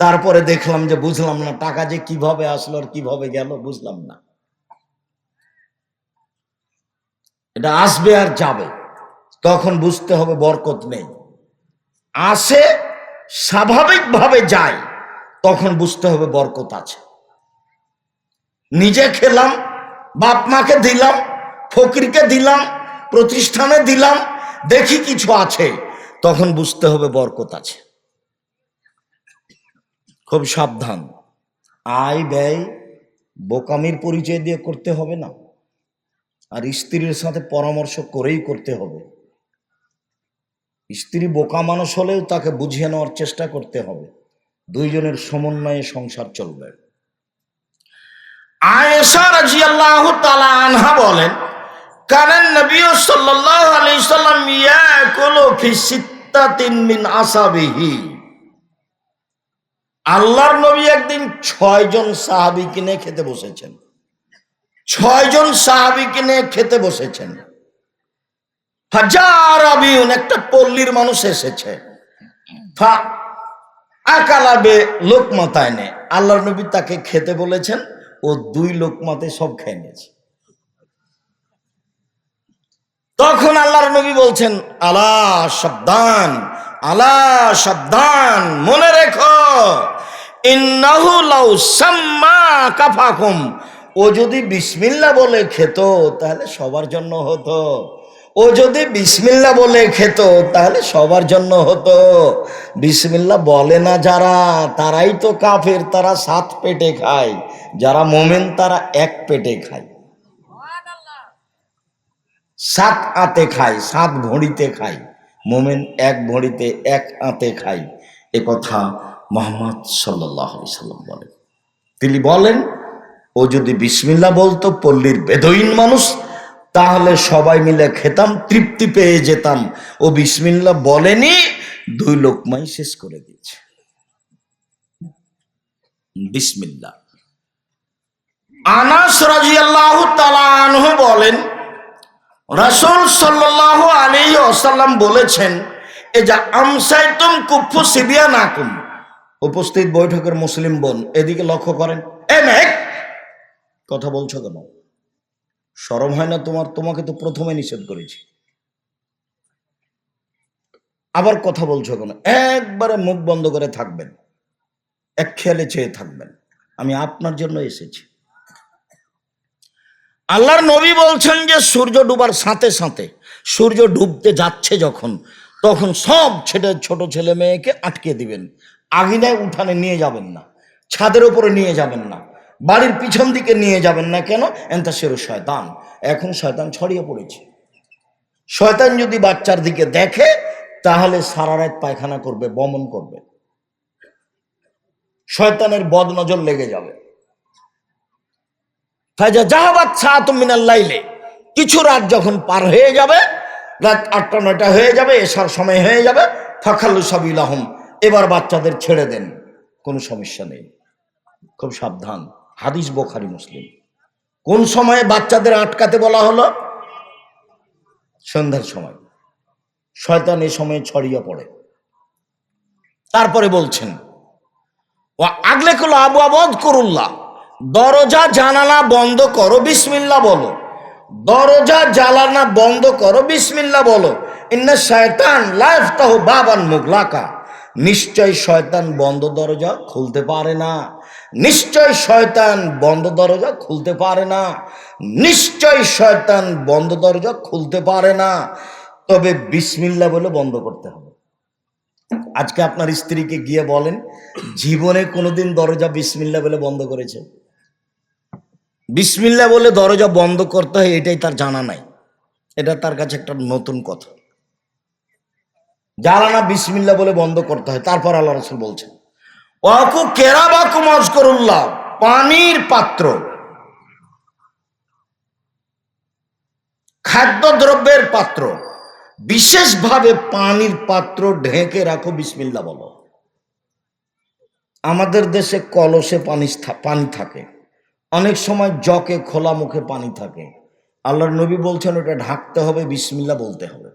তারপরে দেখলাম যে বুঝলাম না, টাকা যে কীভাবে আসলো আর কীভাবে গেল বুঝলাম না। এটা আসবে আর যাবে, তখন বুঝতে হবে বরকত নেই। আসে, স্বাভাবিকভাবে যায়, তখন বুঝতে হবে বরকত আছে। নিজে খেলাম, বাপ মাকে দিলাম, ফকিরকে দিলাম, প্রতিষ্ঠানে দিলাম, দেখি কিছু আছে, তখন বুঝতে হবে বরকত আছে। খুব সাবধান। আয় ব্যয় বোকামির পরিচয় দিয়ে করতে হবে না। আর স্ত্রীর সাথে পরামর্শ করেই করতে হবে। স্ত্রী বোকা মানুষ হলেও তাকে বুঝিয়ে নেওয়ার চেষ্টা করতে হবে। দুইজনের সমন্বয়ে সংসার চলবে। আয়েশা রাজিয়াল্লাহু আনহা বলেন কারণ নবী সাল্লাল্লাহু আলাইহি সাল্লাম ইয়াকুলু ফি মিন আসাবিহি। আল্লাহর নবী একদিন ছয়জন সাহাবী কিনে খেতে বসেছেন। ছয়জন সাহাবী কিনে খেতে বসেছেন। হাজার আবিউন একটা পল্লীর মানুষ এসেছে। আকালাবে লোকমাতায় নে। আল্লাহর নবী তাকে খেতে বলেছেন, ও দুই লোকমাতে সব খেয়ে নিয়েছে। তখন আল্লাহর নবী বলছেন, আলা সাবধান আলা সাবধান, মনে রেখো। ইন্নাহু লাউ সাম্মা কাফাকুম। ও যদি বিসমিল্লা বলে খেত তাহলে সবার জন্য হতো। ও যদি বিসমিল্লা বলে খেত তাহলে সবার জন্য হতো। বিসমিল্লা বলে না যারা তারাই তো কাফের তারা সাত পেটে খায়। যারা মোমেন তারা এক পেটে খায়। সাত আতে খায় সাত ভড়িতে খায়। মোমেন এক ভড়িতে এক আতে খায়। এ কথা মোহাম্মদ সাল্লাহ সাল্লাম বলেন। তিনি বলেন, ও যদি বিসমিল্লা বলতো, পল্লীর বেদইন মানুষ, তাহলে সবাই মিলে খেতাম, তৃপ্তি পেয়ে যেতাম। ও বিসমিল্লা বলেনি, দুই লোকমাই শেষ করে দিয়েছে। বিসমিল্লা আনাস রাজিয়াল্লাহু তাআলা আনহু বলেন, রাসুল সাল্লাল্লাহু আলাইহি ওয়াসাল্লাম বলেছেন এ যা আমসাইতুম কুফু সিবিয়া নাকুম উপস্থিত বৈঠকের মুসলিম বোন, এদিকে লক্ষ্য করেন, এ মেঘ! কথা বলছো কেন? সরম হয় না তোমার? তোমাকে তো প্রথমে নিষেধ করেছি। আবার কথা বলছো কেন? একবারে মুখ বন্ধ করে থাকবেন। এক খেয়ালে চেয়ে থাকবেন। আমি আপনার জন্য এসেছি। আল্লাহর নবী বলছেন যে, সূর্য ডুবার সাথে সাথে সূর্য ডুবতে যাচ্ছে যখন, তখন সব ছেলে, ছোট ছেলে মেয়েকে আটকে দিবেন। আগিনায় উঠানে নিয়ে যাবেন না। ছাদের উপরে নিয়ে যাবেন না। বাড়ির পিছন দিকে নিয়ে যাবেন না কেন? এনতা সেরো শয়তান। এখন শয়তান ছড়িয়ে পড়েছে। শয়তান যদি বাচ্চার দিকে দেখে, তাহলে সারা রাত পায়খানা করবে, বমন করবে। শয়তানের বদনজর লেগে যাবে। ফাইজা মিনাল লাইলে। কিছু রাত যখন পার হয়ে যাবে, রাত আটটা নয়টা হয়ে যাবে এসার সময় হয়ে যাবে ফাখাল্লু সাবিল আহম এবার বাচ্চাদের ছেড়ে দেন, কোনো সমস্যা নেই। খুব সাবধান, হাদিস বোখারি মুসলিম। কোন সময়ে বাচ্চাদের আটকাতে বলা হলো? সন্ধ্যার সময়। শয়তান এ সময় ছড়িয়ে পড়ে। তারপরে বলছেন ও আগলে করল আবু আবদ করুল্লাহ, দরজা, জানালা বন্ধ করো বিসমিল্লা বলো। দরজা জ্বালানা বন্ধ করো বিসমিল্লা বলো। ইন্না শয়তান লাইফ তাহ বাবান মুগলাকা। নিশ্চয় শয়তান বন্ধ দরজা খুলতে পারে না। নিশ্চয় শয়তান বন্ধ দরজা খুলতে পারে না। নিশ্চয় শয়তান বন্ধ দরজা খুলতে পারে না। তবে বিসমিল্লা বলে বন্ধ করতে হবে। আজকে আপনার স্ত্রীকে গিয়ে বলেন, জীবনে কোনোদিন দরজা বিসমিল্লা বলে বন্ধ করেছে। বিসমিল্লা বলে দরজা বন্ধ করতে হয়, এটাই তার জানা নাই। এটা তার কাছে একটা নতুন কথা। জ্বালানা বিসমিল্লা বলে বন্ধ করতে হয়, তারপর আল্লাহ রসুল বলছেন, ওয়াকু কেরাবাকু মজকরুল্লাহ, পানির পাত্র। খাদ্যদ্রব্যের পাত্র, বিশেষভাবে পানির পাত্র ঢেকে রাখো বিসমিল্লা বলো। আমাদের দেশে কলসে পানি পানি থাকে। অনেক সময় জকে খোলা মুখে পানি থাকে। আল্লাহর নবী বলছেন, ওটা ঢাকতে হবে বিসমিল্লা বলতে হবে।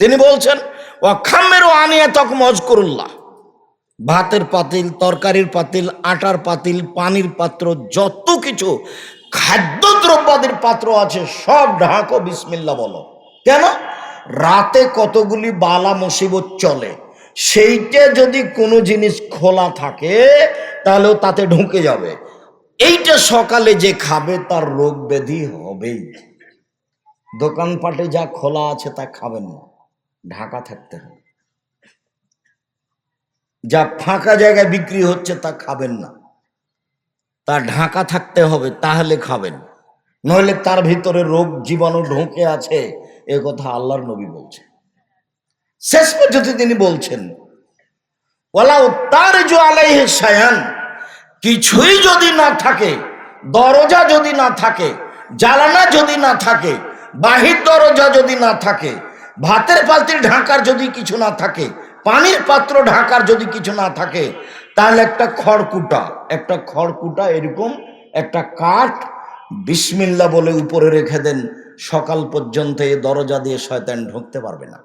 তিনি বলছেন ও খামেরও আনিয়ে তক মজকরুল্লাহ ভাতের পাতিল, তরকারির পাতিল, আটার পাতিল, পানির পাত্র, যত কিছু খাদ্য দ্রব্যাদির পাত্র আছে, সব ঢাকো বিসমিল্লা বলো। কেন? রাতে কতগুলি বালা মুসিবত চলে, সেইটা যদি কোনো জিনিস খোলা থাকে, তাহলেও তাতে ঢুকে যাবে। এইটা সকালে যে খাবে, তার রোগ ব্যাধি হবেই। দোকানপাটে যা খোলা আছে, তা খাবেন না। ঢাকা থাকতে হবে। যা ফাঁকা জায়গায় বিক্রি হচ্ছে তা খাবেন না। তা ঢাকা থাকতে হবে, তাহলে খাবেন। নইলে তার ভিতরে রোগ জীবাণু ঢুকে আছে, এ কথা আল্লাহর নবী বলছে শেষ পর্যন্ত তিনি বলছেন ওলাও তার জো আলাইহে সায়ান কিছুই যদি না থাকে, দরজা যদি না থাকে, জ্বালানা যদি না থাকে, বাহির দরজা যদি না থাকে ভাতের পাত্রে ঢাকার যদি কিছু না থাকে, পানির পাত্র ঢাকার যদি কিছু না থাকে, তাহলে একটা খড়কুটা একটা খড়কুটা এরকম, একটা কাঠ, বিসমিল্লা বলে উপরে রেখে দেন, সকাল পর্যন্ত এই দরজা দিয়ে শয়তান ঢুকতে পারবে না।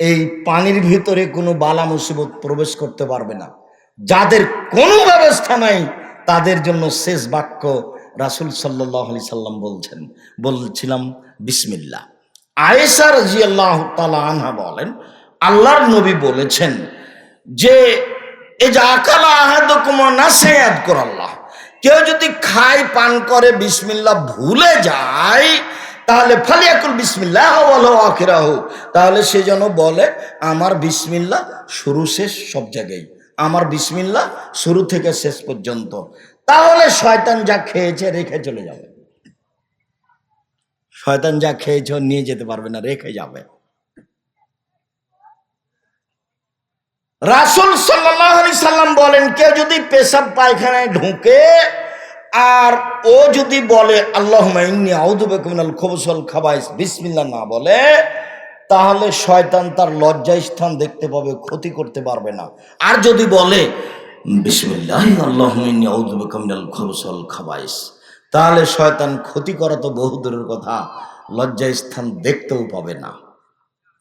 এই পানির ভিতরে কোনো বালা মুসিবত প্রবেশ করতে পারবে না। যাদের কোনো ব্যবস্থা নাই, তাদের জন্য শেষ বাক্য রাসুল সাল্লাহ আলি সাল্লাম বলছেন, বলছিলাম বিসমিল্লা আয়েসা রাজি আল্লাহ আনহা বলেন, আল্লাহর নবী বলেছেন যে এ যে আকালা আহাদ না সেয়াদ কর আল্লাহ। কেউ যদি খায় পান করে বিসমিল্লা ভুলে যায়, তাহলে ফালিয়াকুল বিসমিল্লাহ বলো আখিরাহ। তাহলে সে যেন বলে, আমার বিসমিল্লা শুরু শেষ সব জায়গায়। আমার বিসমিল্লা শুরু থেকে শেষ পর্যন্ত। তাহলে শয়তান যা খেয়েছে রেখে চলে যাবে। শয়তান যা খেয়েছে নিয়ে যেতে পারবে না, রেখে যাবে। রাসুল সাল্লাহ আলি সাল্লাম বলেন, কেউ যদি পেশাব পায়খানায় ঢুকে আর ও যদি বলে আল্লাহ আউদুবেকুমিনাল খবসল খাবাইস বিসমিল্লা না বলে, তাহলে শয়তান তার লজ্জা স্থান দেখতে পাবে, ক্ষতি করতে পারবে না। আর যদি বলে তাহলে শয়তান ক্ষতি করা তো বহু দূরের কথা লজ্জা স্থান দেখতেও পাবে না।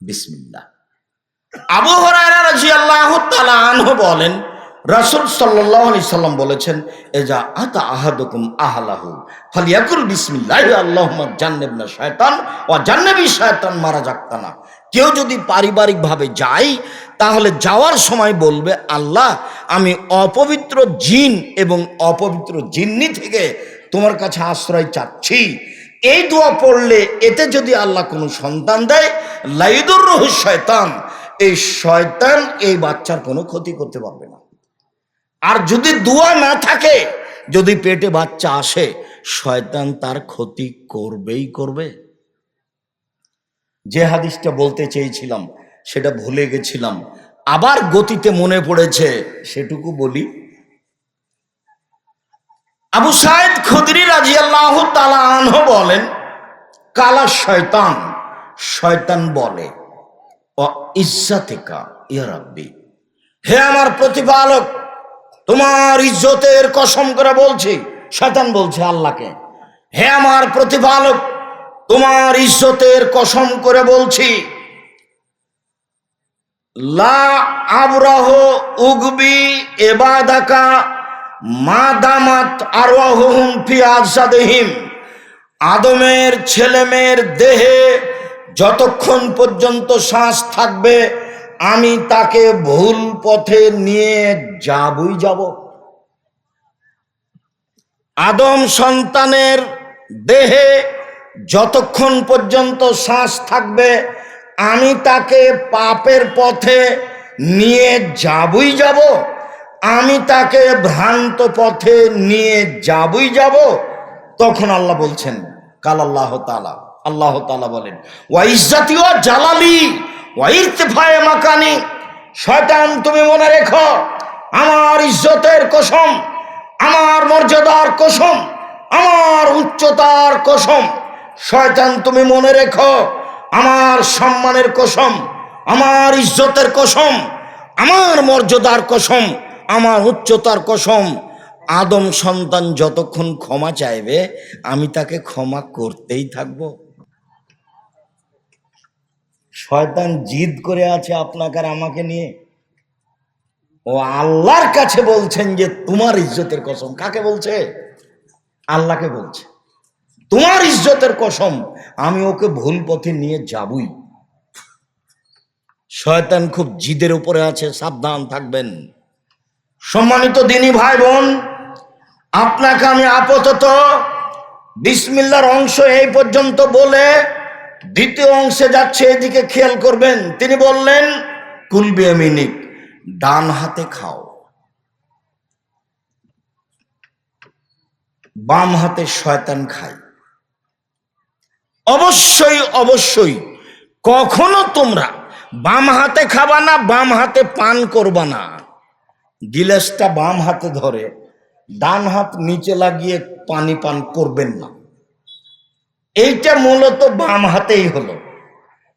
বিসমিল্লা আবু আনহু বলেন রাসূল আলাইহি সাল্লাম বলেছেন, এজা আতা আহাদুকুম আহলাহু, ফালিয়াকুল বিসমিল্লাহি আল্লাহুম্মা জান্নাবনা শায়তান, ওয়া জান্নাবি শায়তান, মারা যাক্তানা কেউ যদি পারিবারিকভাবে যায়, তাহলে যাওয়ার সময় বলবে, আল্লাহ, আমি অপবিত্র জিন এবং অপবিত্র জিন্নি থেকে তোমার কাছে আশ্রয় চাচ্ছি। এই দোয়া পড়লে এতে যদি আল্লাহ কোনো সন্তান দেয়, লাইদুর রহু শয়তান, এই শয়তান এই বাচ্চার কোনো ক্ষতি করতে পারবে না। আর যদি দোয়া না থাকে, যদি পেটে বাচ্চা আসে, শয়তান তার ক্ষতি করবেই করবে। যে হাদিসটা বলতে চেয়েছিলাম, সেটা ভুলে গেছিলাম। আবার গতিতে মনে পড়েছে, সেটুকু বলি। আবু সাইদ খুদরি রাজি আল্লাহ বলেন, কালা শয়তান শয়তান বলে ইজ্জাতিকা ইয়া রাব্বি, হে আমার প্রতিপালক তোমার ইজ্জতের কসম করে বলছি, শয়তান বলছে আল্লাহকে। হে আমার প্রতিপালক, তোমার ইজ্জতের কসম করে বলছি, লা আবরাহ উগবি এবাদাকা মা দামাত আরওয়াহুম ফি আজাদেহিম আদমের ছেলেমেয়ের দেহে যতক্ষণ পর্যন্ত শ্বাস থাকবে আমি তাকে ভুল পথে নিয়ে যাবই যাব। আদম সন্তানের দেহে যতক্ষণ পর্যন্ত শ্বাস থাকবে, আমি তাকে পাপের পথে নিয়ে যাবই যাব। আমি তাকে ভ্রান্ত পথে নিয়ে যাবই যাব। তখন আল্লাহ বলছেন, কাল আল্লাহ তালা আল্লাহ তালা বলেন ওয়াইজাতি ও জালালি ওয়াইরতেফায়ে মাকানি শয়তান, তুমি মনে রেখো, আমার ইজ্জতের কসম, আমার মর্যাদার কসম, আমার উচ্চতার কসম, শয়তান, তুমি মনে রেখো, আমার সম্মানের কসম, আমার ইজ্জতের কসম, আমার মর্যাদার কসম, আমার উচ্চতার কসম, আদম সন্তান যতক্ষণ ক্ষমা চাইবে, আমি তাকে ক্ষমা করতেই থাকব। শয়তান জিদ করে আছে আপনাকে আর আমাকে নিয়ে? ও আল্লাহর কাছে বলছেন যে তোমার ইজ্জতের কসম। কাকে বলছে? আল্লাহকে বলছে। তোমার ইজ্জতের কসম, আমি ওকে ভুল পথে নিয়ে যাবই। শয়তান খুব জিদের উপরে আছে, সাবধান থাকবেন। সম্মানিত দিনী ভাই বোন আপনাকে আমি আপাতত বিসমিল্লার অংশ এই পর্যন্ত বলে দ্বিতীয় অংশে যাচ্ছে, এদিকে খেয়াল করবেন। তিনি বললেন কুলবি মিনিক ডান হাতে খাও। বাম হাতে শয়তান খায় অবশ্যই অবশ্যই, কখনো তোমরা বাম হাতে খাবা না, বাম হাতে পান করবা না। গিলাসটা বাম হাতে ধরে, ডান হাত নিচে লাগিয়ে পানি পান করবেন না। এইটা মূলত বাম হাতেই হলো।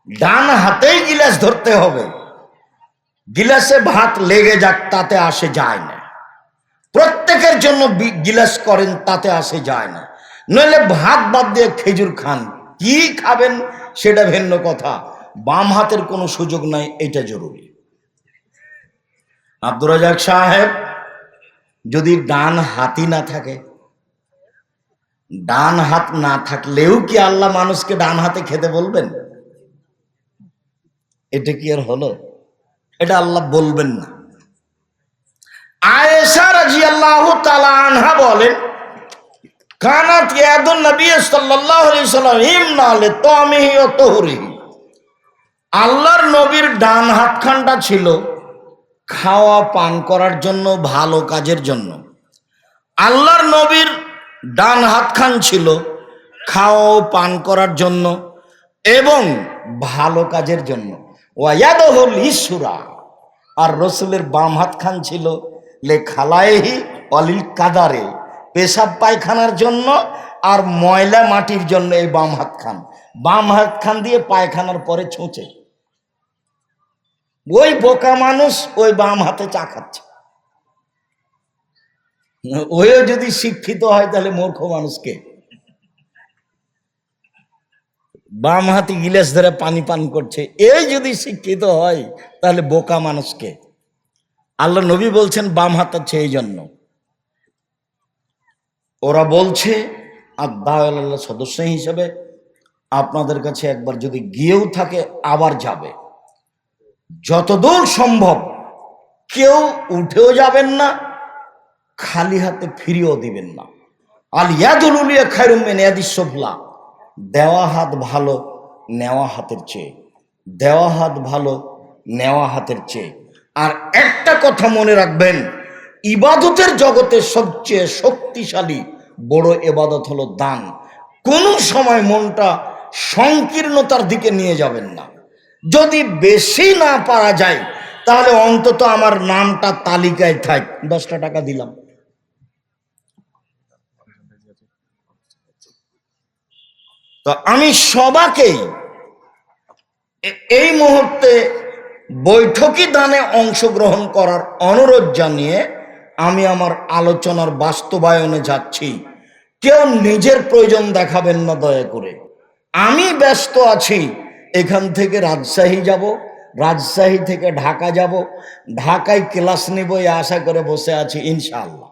ডান হাতেই গিলাস ধরতে হবে। গিলাসে ভাত লেগে যাক, তাতে আসে যায় না। প্রত্যেকের জন্য গিলাস করেন, তাতে আসে যায় না। নইলে ভাত বাদ দিয়ে খেজুর খান। কি খাবেন সেটা ভিন্ন কথা। বাম হাতের কোনো সুযোগ নাই, এটা জরুরি। আব্দুর রাজাক সাহেব, যদি ডান হাতই না থাকে ডান হাত না থাকলেও কি আল্লাহ মানুষকে ডান হাতে খেতে বলবেন? এটা কি আর হলো? এটা আল্লাহ বলবেন না। আনহা কানাত আল্লাহর নবীর ডান হাতখানটা ছিল খাওয়া পান করার জন্য, ভালো কাজের জন্য। আল্লাহর নবীর ডান হাত খান ছিল, খাওয়া ও পান করার জন্য এবং ভালো কাজের জন্য। ওয়াদহল ইসুরা। আর রসুলের বাম হাত খান ছিল, লে খালায়েহি অলিল কাদারে, পেশাব পায়খানার জন্য আর ময়লা মাটির জন্য এই বাম হাত খান বাম হাত খান দিয়ে পায়খানার পরে ছোঁচে। ওই বোকা মানুষ ওই বাম হাতে চা খাচ্ছে। ওইও যদি শিক্ষিত হয় তাহলে মূর্খ মানুষকে। বাম হাতে গিলাস ধরে পানি পান করছে, এই যদি শিক্ষিত হয় তাহলে বোকা মানুষকে। আল্লাহ নবী বলছেন, বাম হাত আছে এই জন্য। ওরা বলছে আর সদস্য হিসেবে আপনাদের কাছে একবার যদি গিয়েও থাকে, আবার যাবে। যতদূর সম্ভব, কেউ উঠেও যাবেন না খালি হাতে ফিরিয়েও দিবেন না। আল ইয়াদুলিয়া খায়রুমেন ইয়াদিসফলা দেওয়া হাত ভালো, নেওয়া হাতের চেয়ে। দেওয়া হাত ভালো, নেওয়া হাতের চেয়ে। আর একটা কথা মনে রাখবেন, ইবাদতের জগতে সবচেয়ে শক্তিশালী, বড় এবাদত হলো দান। কোনো সময় মনটা সংকীর্ণতার দিকে নিয়ে যাবেন না। যদি বেশি না পারা যায়, তাহলে অন্তত আমার নামটা তালিকায় থাক। দশটা টাকা দিলাম। তো আমি সবাকেই এই মুহূর্তে বৈঠকি দানে অংশগ্রহণ করার অনুরোধ জানিয়ে আমি আমার আলোচনার বাস্তবায়নে যাচ্ছি। কেউ নিজের প্রয়োজন দেখাবেন না দয়া করে। আমি ব্যস্ত আছি। এখান থেকে রাজশাহী যাব, রাজশাহী থেকে ঢাকা যাব। ঢাকায় ক্লাস নিব এই আশা করে বসে আছি, ইনশাআল্লাহ।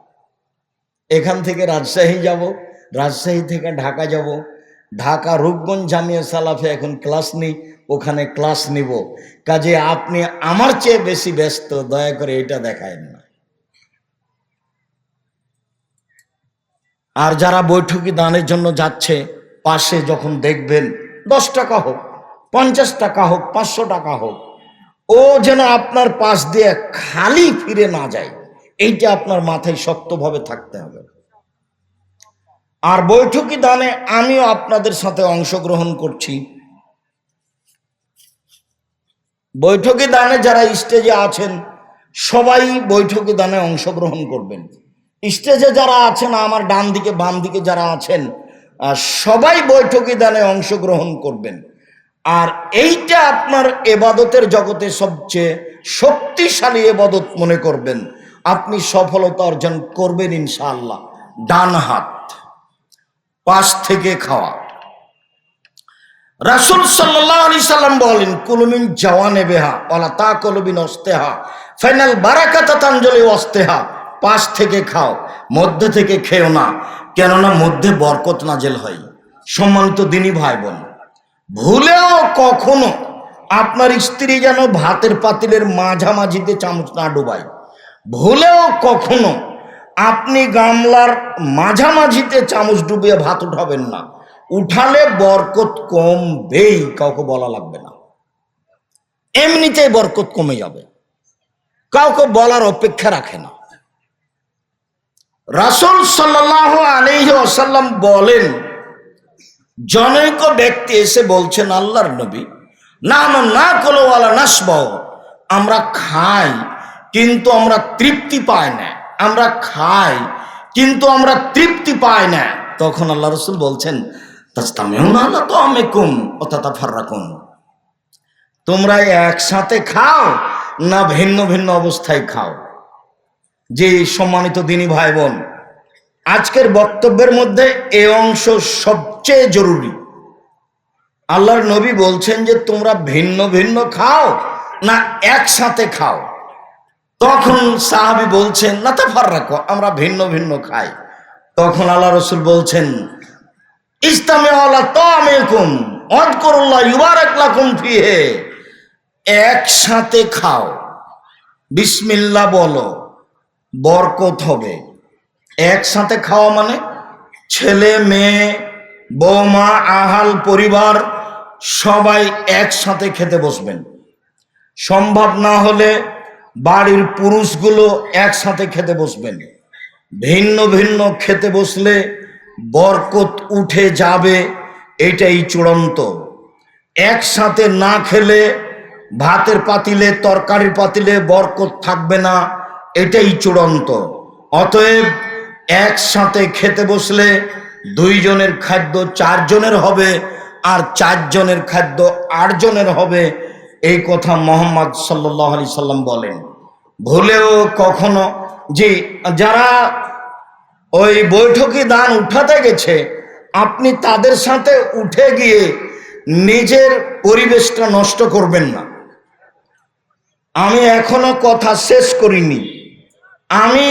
এখান থেকে রাজশাহী যাব, রাজশাহী থেকে ঢাকা যাব। ঢাকা রূপগঞ্জ জামিয়া সালাফে এখন ক্লাস নিই, ওখানে ক্লাস নিব। কাজে আপনি আমার চেয়ে বেশি ব্যস্ত, দয়া করে এটা দেখায়েন না। আর যারা বৈঠকি দানের জন্য যাচ্ছে, পাশে যখন দেখবেন, দশ টাকা হোক, পঞ্চাশ টাকা হোক, পাঁচশো টাকা হোক, ও যেন আপনার পাশ দিয়ে খালি ফিরে না যায়, এইটা আপনার মাথায় শক্তভাবে থাকতে হবে। আর বৈঠকি দানে আমিও আপনাদের সাথে অংশগ্রহণ করছি। বৈঠকি দানে যারা স্টেজে আছেন, সবাই বৈঠকি দানে অংশগ্রহণ করবেন। স্টেজে যারা আছেন, আমার ডান দিকে, বাম দিকে যারা আছেন সবাই বৈঠকি দানে অংশগ্রহণ করবেন। আর এইটা আপনার এবাদতের জগতে সবচেয়ে শক্তিশালী এবাদত মনে করবেন। আপনি সফলতা অর্জন করবেন ইনশাআল্লাহ। ডান হাত। পাশ থেকে খাওয়া। রাসুল সাল্লাম বলেন কুলুমিন জওয়ানে বেহা ওলা তা কলবিন অস্তেহা ফাইনাল বারাকাতা তাঞ্জলি অস্তেহা পাশ থেকে খাও, মধ্যে থেকে খেও না, কেননা মধ্যে বরকত নাজেল হয়। সম্মানিত দিনী ভাই বোন ভুলেও কখনো আপনার স্ত্রী যেন ভাতের পাতিলের মাঝামাঝিতে চামচ না ডুবায়। ভুলেও কখনো আপনি গামলার মাঝামাঝিতে চামচ ডুবিয়ে ভাত উঠাবেন না। উঠালে বরকত কমবেই, কাউকে বলা লাগবে না। এমনিতেই বরকত কমে যাবে। কাউকে বলার অপেক্ষা রাখে না। রাসুল সাল্লাহ আলহি আসাল্লাম বলেন, জনৈক ব্যক্তি এসে বলছেন, আল্লাহর নবী না না না কোলোওয়ালা নাসব আমরা খাই, কিন্তু আমরা তৃপ্তি পাই না। আমরা খাই, কিন্তু আমরা তৃপ্তি পাই না। তখন আল্লাহ রসুল বলছেন তোমরা একসাথে খাও না ভিন্ন ভিন্ন অবস্থায় খাও? যে সম্মানিত দিনী ভাই বোন আজকের বক্তব্যের মধ্যে এ অংশ সবচেয়ে জরুরি। আল্লাহর নবী বলছেন যে, তোমরা ভিন্ন ভিন্ন খাও না একসাথে খাও। তখন সাহাবি বলছেন না তা ফার রাখো আমরা ভিন্ন ভিন্ন খাই। তখন আল্লাহ রসুল বলছেন ইসলামে ফিহে। একসাথে খাও। বিসমিল্লা বলো, বরকত হবে। একসাথে খাওয়া মানে? ছেলে, মেয়ে, বৌমা, আহাল, পরিবার, সবাই একসাথে খেতে বসবেন। সম্ভব না হলে বাড়ির পুরুষগুলো একসাথে খেতে বসবেন। ভিন্ন ভিন্ন খেতে বসলে বরকত উঠে যাবে, এটাই চূড়ান্ত। একসাথে না খেলে ভাতের পাতিলে, তরকারির পাতিলে বরকত থাকবে না, এটাই চূড়ান্ত। অতএব একসাথে খেতে বসলে দুইজনের খাদ্য চারজনের হবে, আর চারজনের খাদ্য আটজনের হবে এই কথা মোহাম্মদ সাল্লাহ আলি সাল্লাম বলেন। ভুলেও কখনো যে যারা ওই বৈঠকি দান উঠাতে গেছে, আপনি তাদের সাথে উঠে গিয়ে নিজের পরিবেশটা নষ্ট করবেন না। আমি এখনও কথা শেষ করিনি। আমি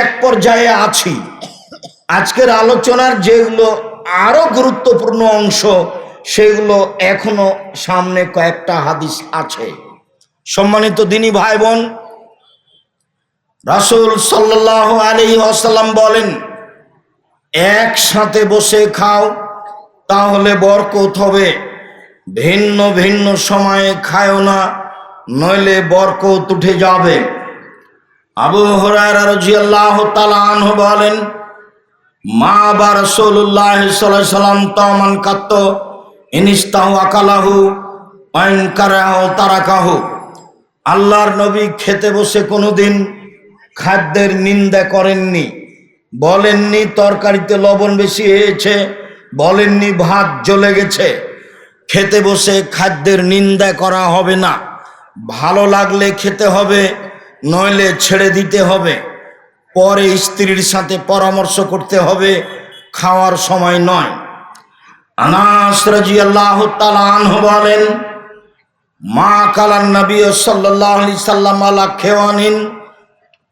এক পর্যায়ে আছি। আজকের আলোচনার যেগুলো আরও গুরুত্বপূর্ণ অংশ সেগুলো এখনও সামনে কয়েকটা হাদিস আছে। সম্মানিত দিনী ভাই বোন রাসুল সাল্লাহ আলী আসাল্লাম বলেন, একসাথে বসে খাও, তাহলে বরকত হবে। ভিন্ন ভিন্ন সময়ে খায়ও না, নইলে বরকত উঠে যাবে। আবু বলেন, মা বা আলাইহি সাল্লাম তামান কাত্ত ইনিস্তাহু আকালাহু ওয়াইন কারাহু তারাকাহু। আল্লাহর নবী খেতে বসে কোনোদিন খাদ্যের নিন্দা করেননি। বলেননি তরকারিতে লবণ বেশি হয়েছে, বলেননি ভাত জ্বলে গেছে। খেতে বসে খাদ্যের নিন্দা করা হবে না। ভালো লাগলে খেতে হবে, নইলে ছেড়ে দিতে হবে। পরে স্ত্রীর সাথে পরামর্শ করতে হবে, খাওয়ার সময় নয়। আনাস রাজি আল্লাহ আনহু বলেন, মা কালান নবী সাল্লাহ আলি সাল্লাম আলা খেওয়ানিন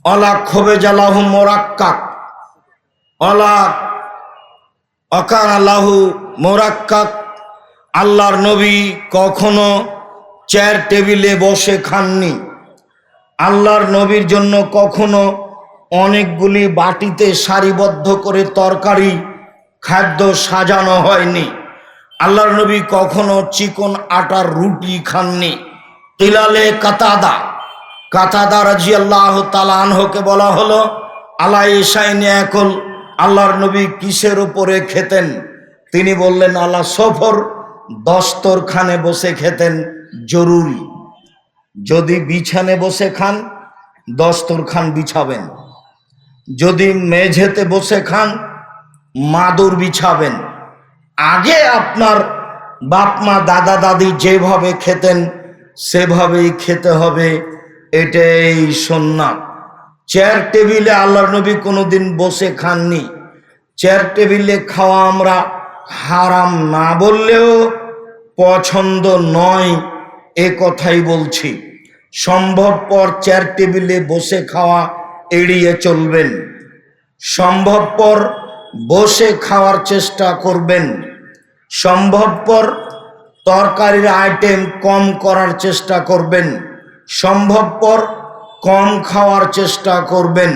অলা খোবে জালাহু মোরাক্কাক অলা অকান আল্লাহু মোরাক্কাক, আল্লাহর নবী কখনো চেয়ার টেবিলে বসে খাননি। আল্লাহর নবীর জন্য কখনো অনেকগুলি বাটিতে সারিবদ্ধ করে তরকারি, খাদ্য সাজানো হয়নি। আল্লাহর নবী কখনো চিকন আটার রুটি খাননি। তিলালে কাতাদা। কাতাদা রাজি আল্লাহ তালানহকে বলা হলো আল্লাহ এসাইনে একল আল্লাহর নবী কিসের উপরে খেতেন? তিনি বললেন, আল্লাহ সফর দস্তরখানে বসে খেতেন, জরুরি। যদি বিছানে বসে খান, দস্তরখান বিছাবেন। যদি মেঝেতে বসে খান, মাদুর বিছাবেন। আগে আপনার বাপ, মা, দাদা, দাদি যেভাবে খেতেন, সেভাবেই খেতে হবে, এটাই সন্ন্যাত চেয়ার টেবিলে আল্লাহর নবী কোনোদিন বসে খাননি। চেয়ার টেবিলে খাওয়া আমরা হারাম না বললেও পছন্দ নয়, এ কথাই বলছি। সম্ভবপর চেয়ার টেবিলে বসে খাওয়া এড়িয়ে চলবেন। সম্ভবপর বসে খাওয়ার চেষ্টা করবেন। সম্ভবপর তরকারির আইটেম কম করার চেষ্টা করবেন। সম্ভবপর কম খাওয়ার চেষ্টা করবেন।